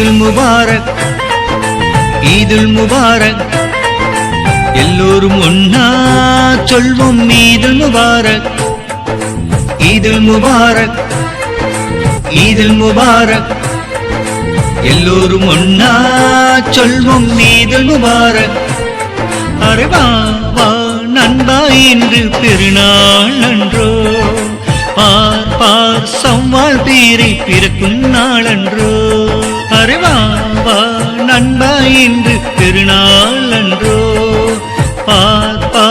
ஈதுல் முபாரக் ஈதுல் முபாரக். எல்லோரும் ஒன்னா சொல்வோம் ஈதுல் முபாரக் ஈதுல் முபாரக் ஈதுல் முபாரக். எல்லோரும் ஒன்னா சொல்வோம் ஈதுல் முபாரக். அரே வா நண்பா இன்று பெருநாள் அன்றோ. பார் பார் சவ்வால் பேரை பிறக்கும் நாளன்றோ அரே நண்பா இன்று திருநாள் அன்றோ பார்ப்பா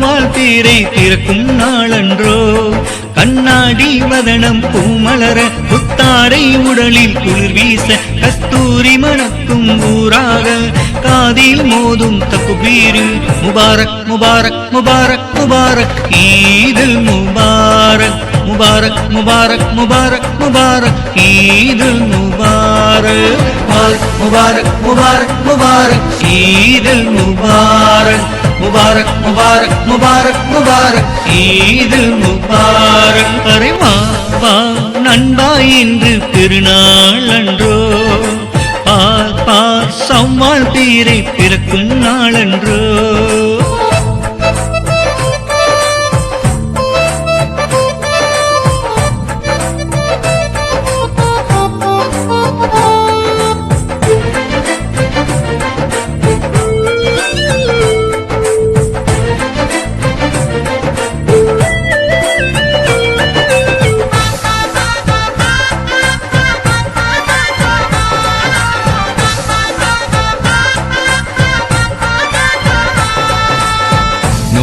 பார் தீரை திறக்கும் பிறக்கும் நாளன்றோ. கண்ணாடி வதனம் பூமலர புத்தாரை உடலில் குளிர் வீச கஸ்தூரி மணக்கும் ஊராக. காதில் மோதும் தக்குபீரு முபாரக் முபாரக் முபாரக் முபாரக் ஈதுல் முபாரக். முபாரக் முபாரக் முபாரக் முபாரக். ஈது முபாரக் முபாரக் முபாரக் முபாரக் ஈதுல் முபாரக் முபாரக் முபாரக் முபாரக் முபாரக். ஈதுல் முபாரக். அரே வா நண்பா இன்று திருநாள் அன்றோ. பார் பார் சம்மாள் பீரை பிறக்கும் நாளன்றோ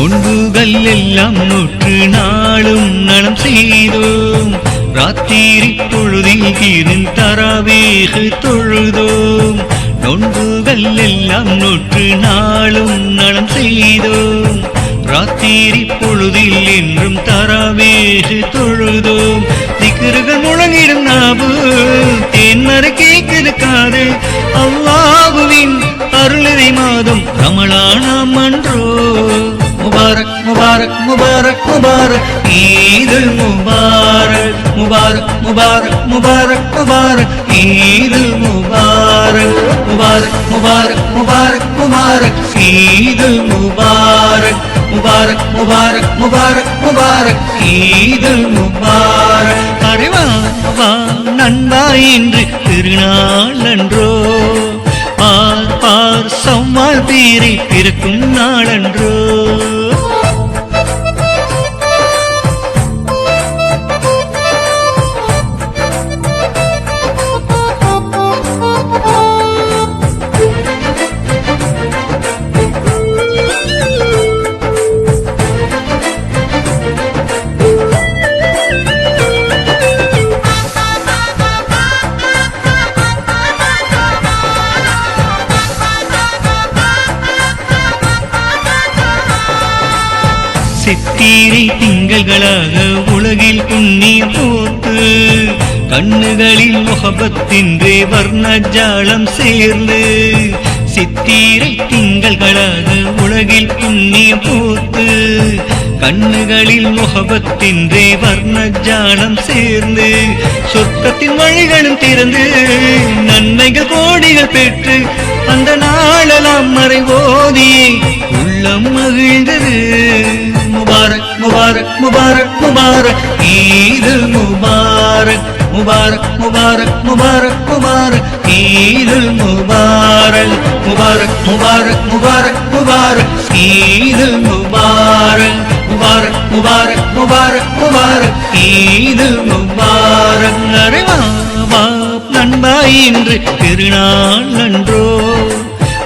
நோன்புகள் எல்லாம் நூற்று நாளும் நலம் செய்தோம். ராத்திரி பொழுதில் இரும் தராவேகு தொழுதோம். நோன்புகள் எல்லாம் நூற்று நாளும் நலம் செய்தோம். ராத்திரி பொழுதில் என்றும் தராவேகு தொழுதோம். திக்கிருகள் முழங்கிடும் நாவு தேன்மர கேட்குது காது. அல்லாஹுவின் அருளரை மாதம் ரமலானாம் அன்றோ முபாரக் முபாரக் ஈதுல் முபாரக் முபாரக் முபாரக் முபாரக் முபாரக் ஈதுல் முபாரக் முபாரக் முபாரக் முபாரக் முபாரக் ஈதுல் முபாரக் முபாரக் முபாரக் முபாரக் முபாரக் ஈதுல் முபாரக் அரே வா நண்பா இன்று திருநாள் அன்றோ பார் பார் சம்மாள் பீரை பிறக்கும் நாளன்றோ சித்திரை திங்கள்களாக உலகில் புண்ணிய போத்து கண்ணுகளில் முகபத்தின்றே வர்ணஜாலம் சேர்ந்து சித்திரை திங்கள்களாக உலகில் புண்ணிய போத்து கண்ணுகளில் முகபத்தின்றே வர்ணஜாலம் சேர்ந்து சொர்க்கத்தின் வழிகளும் திறந்து நன்மைகள் கோடிகள் பெற்று அந்த நாளெல்லாம் மறைவோதியே உள்ளம் மகிழ்ந்தது. முபாரக் முபாரக் முபாரக் ஈது முபாரக் முபாரக் முபாரக் முபாரக் முபாரக் ஈது முபாரக் முபாரக் முபாரக் முபாரக் முபாரக் ஈது முபாரக் முபாரக் முபாரக் முபாரக் முபாரக் ஈது முபாரக் அரே நண்பா இன்று திருநாள் நன்றோ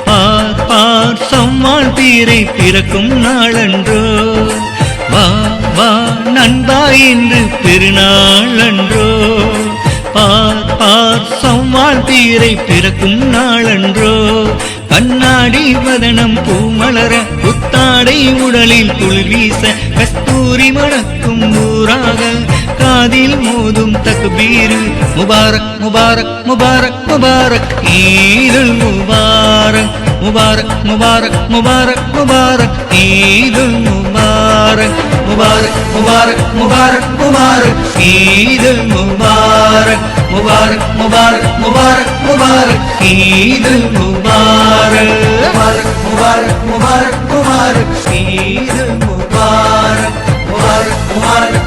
பார் பார் சம்மாள் பீரை பிறக்கும் நாளன்றோ வா நண்பா இன்று பெருநாள் அன்றோ. பார் பார் சம்மாள் பீரை பிறக்கும் நாளன்றோ கண்ணாடி வதனம் பூமலர புத்தாடை உடலில் குளிர் வீச கஸ்தூரி மணக்கும் ஊராக. காதில் மோதும் தக்பீரு முபாரக் முபாரக் முபாரக் முபாரக் ஈதுல் முபாரக் முபாரக் முபாரக் முபாரக் முபாரக் ஈதுல் முபாரக். முபாரக் முபாரக் முபாரக் முபாரக் முபாரக் ஈது முபாரக் முபாரக் முபாரக் முபாரக் முபாரக் ஈது முபாரக் முபாரக் முபாரக் முபாரக் முபாரக் ஈது முபாரக் முபாரக் முபாரக்